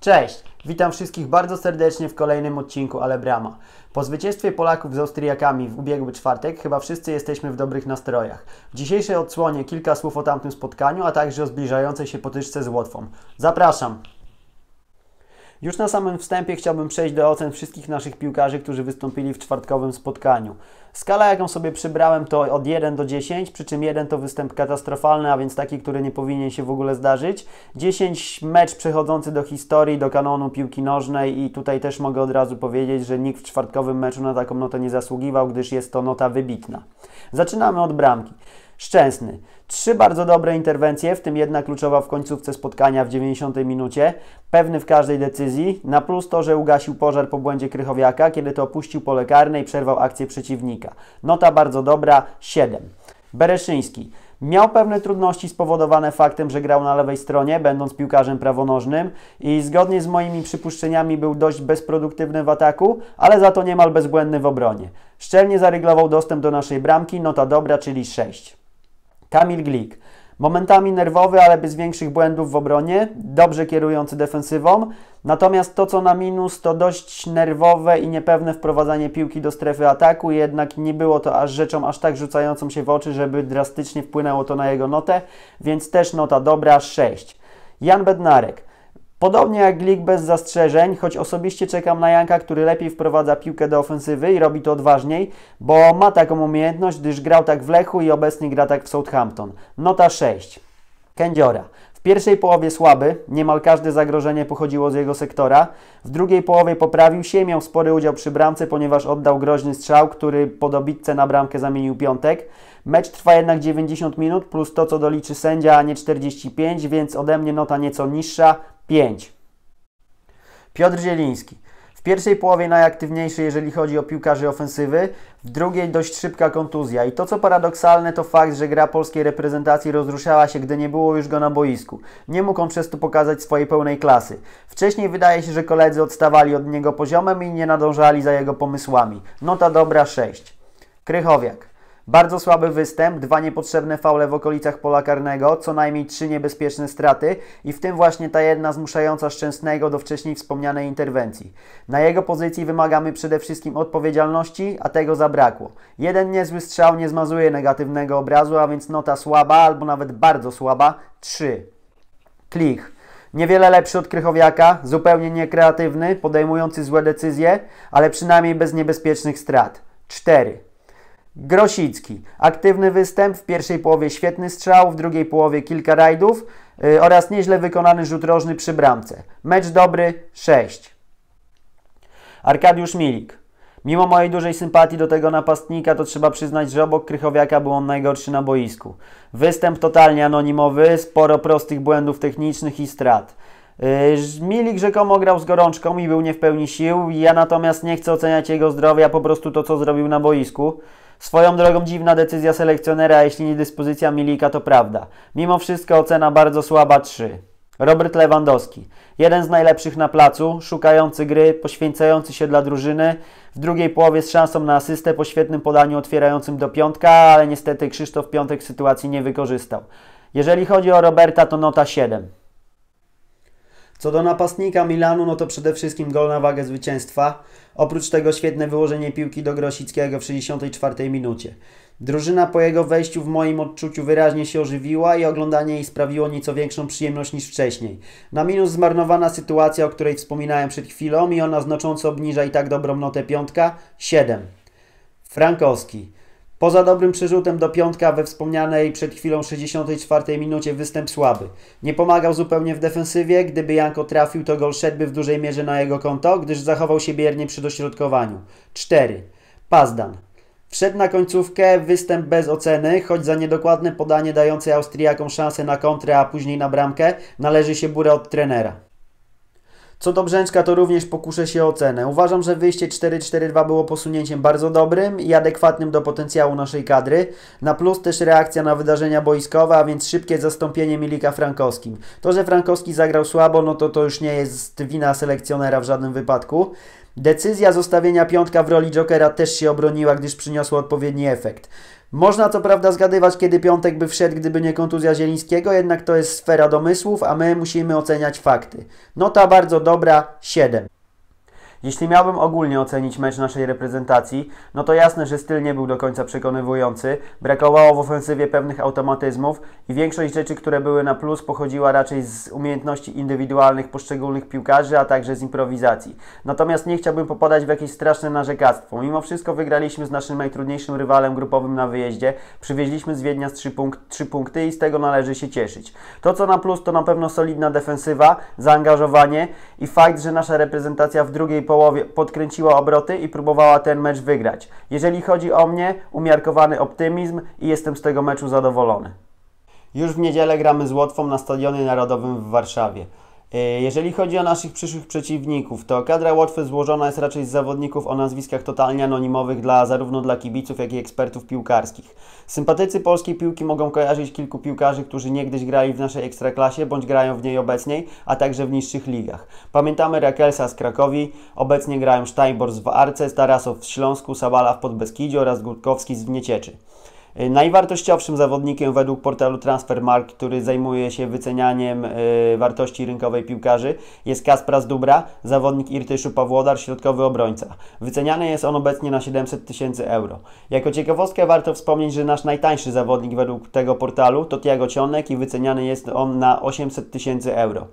Cześć! Witam wszystkich bardzo serdecznie w kolejnym odcinku Ale Brama. Po zwycięstwie Polaków z Austriakami w ubiegły czwartek chyba wszyscy jesteśmy w dobrych nastrojach. W dzisiejszej odsłonie kilka słów o tamtym spotkaniu, a także o zbliżającej się potyczce z Łotwą. Zapraszam! Już na samym wstępie chciałbym przejść do ocen wszystkich naszych piłkarzy, którzy wystąpili w czwartkowym spotkaniu. Skala, jaką sobie przybrałem, to od 1 do 10, przy czym 1 to występ katastrofalny, a więc taki, który nie powinien się w ogóle zdarzyć. 10 mecz przechodzący do historii, do kanonu piłki nożnej i tutaj też mogę od razu powiedzieć, że nikt w czwartkowym meczu na taką notę nie zasługiwał, gdyż jest to nota wybitna. Zaczynamy od bramki. Szczęsny. Trzy bardzo dobre interwencje, w tym jedna kluczowa w końcówce spotkania w 90 minucie. Pewny w każdej decyzji. Na plus to, że ugasił pożar po błędzie Krychowiaka, kiedy to opuścił pole karne i przerwał akcję przeciwnika. Nota bardzo dobra, 7. Bereszyński. Miał pewne trudności spowodowane faktem, że grał na lewej stronie, będąc piłkarzem prawonożnym i zgodnie z moimi przypuszczeniami był dość bezproduktywny w ataku, ale za to niemal bezbłędny w obronie. Szczelnie zaryglował dostęp do naszej bramki, nota dobra, czyli 6. Kamil Glik. Momentami nerwowy, ale bez większych błędów w obronie, dobrze kierujący defensywą. Natomiast to, co na minus, to dość nerwowe i niepewne wprowadzanie piłki do strefy ataku, jednak nie było to aż rzeczą aż tak rzucającą się w oczy, żeby drastycznie wpłynęło to na jego notę, więc też nota dobra 6. Jan Bednarek. Podobnie jak Glik bez zastrzeżeń, choć osobiście czekam na Janka, który lepiej wprowadza piłkę do ofensywy i robi to odważniej, bo ma taką umiejętność, gdyż grał tak w Lechu i obecnie gra tak w Southampton. Nota 6. Kędziora. W pierwszej połowie słaby, niemal każde zagrożenie pochodziło z jego sektora. W drugiej połowie poprawił się, miał spory udział przy bramce, ponieważ oddał groźny strzał, który po dobitce na bramkę zamienił piątek. Mecz trwa jednak 90 minut, plus to, co doliczy sędzia, a nie 45, więc ode mnie nota nieco niższa, 5. Piotr Zieliński. W pierwszej połowie najaktywniejszy, jeżeli chodzi o piłkarzy ofensywy, w drugiej dość szybka kontuzja. I to, co paradoksalne, to fakt, że gra polskiej reprezentacji rozruszała się, gdy nie było już go na boisku. Nie mógł on przez to pokazać swojej pełnej klasy. Wcześniej wydaje się, że koledzy odstawali od niego poziomem i nie nadążali za jego pomysłami. Nota dobra 6. Krychowiak. Bardzo słaby występ, dwa niepotrzebne faule w okolicach pola karnego, co najmniej trzy niebezpieczne straty i w tym właśnie ta jedna zmuszająca Szczęsnego do wcześniej wspomnianej interwencji. Na jego pozycji wymagamy przede wszystkim odpowiedzialności, a tego zabrakło. Jeden niezły strzał nie zmazuje negatywnego obrazu, a więc nota słaba albo nawet bardzo słaba 3. Klich. Niewiele lepszy od Krychowiaka, zupełnie niekreatywny, podejmujący złe decyzje, ale przynajmniej bez niebezpiecznych strat. 4. Grosicki. Aktywny występ, w pierwszej połowie świetny strzał, w drugiej połowie kilka rajdów yy, oraz nieźle wykonany rzut rożny przy bramce. Mecz dobry 6. Arkadiusz Milik. Mimo mojej dużej sympatii do tego napastnika, to trzeba przyznać, że obok Krychowiaka był on najgorszy na boisku. Występ totalnie anonimowy, sporo prostych błędów technicznych i strat. Yy, Milik rzekomo grał z gorączką i był nie w pełni sił. Ja natomiast nie chcę oceniać jego zdrowia, po prostu to, co zrobił na boisku. Swoją drogą dziwna decyzja selekcjonera, jeśli nie dyspozycja Milika, to prawda. Mimo wszystko ocena bardzo słaba 3. Robert Lewandowski. Jeden z najlepszych na placu, szukający gry, poświęcający się dla drużyny. W drugiej połowie z szansą na asystę po świetnym podaniu otwierającym do piątka, ale niestety Krzysztof Piątek sytuacji nie wykorzystał. Jeżeli chodzi o Roberta, to nota 7. Co do napastnika Milanu, no to przede wszystkim gol na wagę zwycięstwa. Oprócz tego świetne wyłożenie piłki do Grosickiego w 64 minucie. Drużyna po jego wejściu w moim odczuciu wyraźnie się ożywiła i oglądanie jej sprawiło nieco większą przyjemność niż wcześniej. Na minus zmarnowana sytuacja, o której wspominałem przed chwilą i ona znacząco obniża i tak dobrą notę piątka 7. Frankowski. Poza dobrym przerzutem do piątka we wspomnianej przed chwilą 64 minucie występ słaby. Nie pomagał zupełnie w defensywie, gdyby Janko trafił to gol szedłby w dużej mierze na jego konto, gdyż zachował się biernie przy dośrodkowaniu. 4. Pazdan. Wszedł na końcówkę, występ bez oceny, choć za niedokładne podanie dające Austriakom szansę na kontrę, a później na bramkę, należy się burę od trenera. Co do Brzęczka, to również pokuszę się o ocenę. Uważam, że wyjście 4-4-2 było posunięciem bardzo dobrym i adekwatnym do potencjału naszej kadry. Na plus też reakcja na wydarzenia boiskowe, a więc szybkie zastąpienie Milika Frankowskim. To, że Frankowski zagrał słabo, no to to już nie jest wina selekcjonera w żadnym wypadku. Decyzja zostawienia piątka w roli Jokera też się obroniła, gdyż przyniosła odpowiedni efekt. Można co prawda zgadywać, kiedy piątek by wszedł, gdyby nie kontuzja Zielińskiego, jednak to jest sfera domysłów, a my musimy oceniać fakty. Nota bardzo dobra 7. Jeśli miałbym ogólnie ocenić mecz naszej reprezentacji, no to jasne, że styl nie był do końca przekonywujący, brakowało w ofensywie pewnych automatyzmów i większość rzeczy, które były na plus, pochodziła raczej z umiejętności indywidualnych poszczególnych piłkarzy, a także z improwizacji. Natomiast nie chciałbym popadać w jakieś straszne narzekactwo. Mimo wszystko wygraliśmy z naszym najtrudniejszym rywalem grupowym na wyjeździe, przywieźliśmy z Wiednia z 3, punk 3 punkty i z tego należy się cieszyć. To co na plus to na pewno solidna defensywa, zaangażowanie i fakt, że nasza reprezentacja w drugiej połowie podkręciła obroty i próbowała ten mecz wygrać. Jeżeli chodzi o mnie, umiarkowany optymizm i jestem z tego meczu zadowolony. Już w niedzielę gramy z Łotwą na Stadionie Narodowym w Warszawie. E, jeżeli chodzi o naszych przyszłych przeciwników, to kadra Łotwy złożona jest raczej z zawodników o nazwiskach totalnie anonimowych dla, zarówno dla kibiców, jak i ekspertów piłkarskich. Sympatycy polskiej piłki mogą kojarzyć kilku piłkarzy, którzy niegdyś grali w naszej ekstraklasie bądź grają w niej obecniej, a także w niższych ligach. Pamiętamy Rakelsa z Krakowi, obecnie grają Steinbors w Arce, Tarasow w Śląsku, Sabala w Podbeskidziu oraz Gutkowski z Wniecieczy. Y, najwartościowszym zawodnikiem według portalu Transfermarkt, który zajmuje się wycenianiem y, wartości rynkowej piłkarzy, jest Kaspras Dubra, zawodnik Irtyszu Pawłodar, środkowy obrońca. Wyceniany jest on obecnie na 700 tysięcy euro. Jako ciekawostkę warto wspomnieć, że nasz najtańszy zawodnik według tego portalu to Tiago Cionek i wyceniany jest on na 800 tysięcy euro.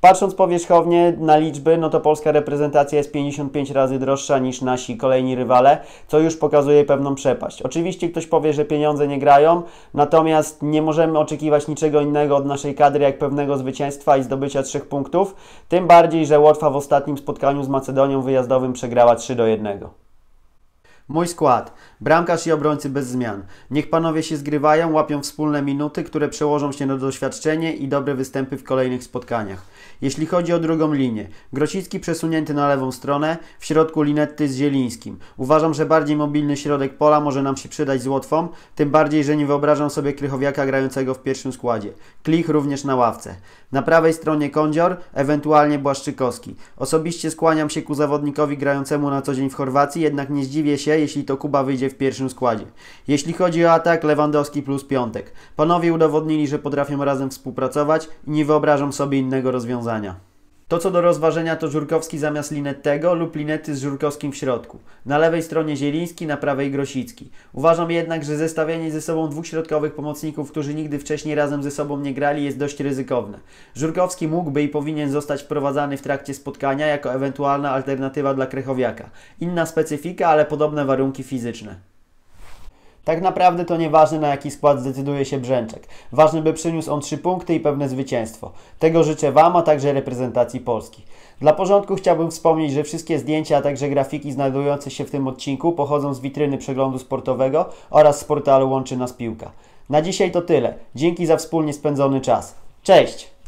Patrząc powierzchownie na liczby, no to polska reprezentacja jest 55 razy droższa niż nasi kolejni rywale, co już pokazuje pewną przepaść. Oczywiście ktoś powie, że pieniądze nie grają, natomiast nie możemy oczekiwać niczego innego od naszej kadry jak pewnego zwycięstwa i zdobycia trzech punktów, tym bardziej, że Łotwa w ostatnim spotkaniu z Macedonią wyjazdowym przegrała 3 do 1. Mój skład. Bramkarz i obrońcy bez zmian. Niech panowie się zgrywają, łapią wspólne minuty, które przełożą się na doświadczenie i dobre występy w kolejnych spotkaniach. Jeśli chodzi o drugą linię, Grosicki przesunięty na lewą stronę, w środku Linetty z Zielińskim. Uważam, że bardziej mobilny środek pola może nam się przydać z Łotwą, tym bardziej, że nie wyobrażam sobie Krychowiaka grającego w pierwszym składzie. Klich również na ławce. Na prawej stronie Kądzior, ewentualnie Błaszczykowski. Osobiście skłaniam się ku zawodnikowi grającemu na co dzień w Chorwacji, jednak nie zdziwię się, jeśli to Kuba wyjdzie w pierwszym składzie. Jeśli chodzi o atak, Lewandowski plus piątek. Panowie udowodnili, że potrafią razem współpracować i nie wyobrażam sobie innego rozwiązania. To co do rozważenia to Żurkowski zamiast Linettego lub Linety z Żurkowskim w środku. Na lewej stronie Zieliński, na prawej Grosicki. Uważam jednak, że zestawienie ze sobą dwóch środkowych pomocników, którzy nigdy wcześniej razem ze sobą nie grali jest dość ryzykowne. Żurkowski mógłby i powinien zostać wprowadzany w trakcie spotkania jako ewentualna alternatywa dla Krechowiaka. Inna specyfika, ale podobne warunki fizyczne. Tak naprawdę to nieważne na jaki skład zdecyduje się Brzęczek. Ważne by przyniósł on trzy punkty i pewne zwycięstwo. Tego życzę Wam, a także reprezentacji Polski. Dla porządku chciałbym wspomnieć, że wszystkie zdjęcia, a także grafiki znajdujące się w tym odcinku pochodzą z witryny przeglądu sportowego oraz z portalu Łączy Nas Piłka. Na dzisiaj to tyle. Dzięki za wspólnie spędzony czas. Cześć!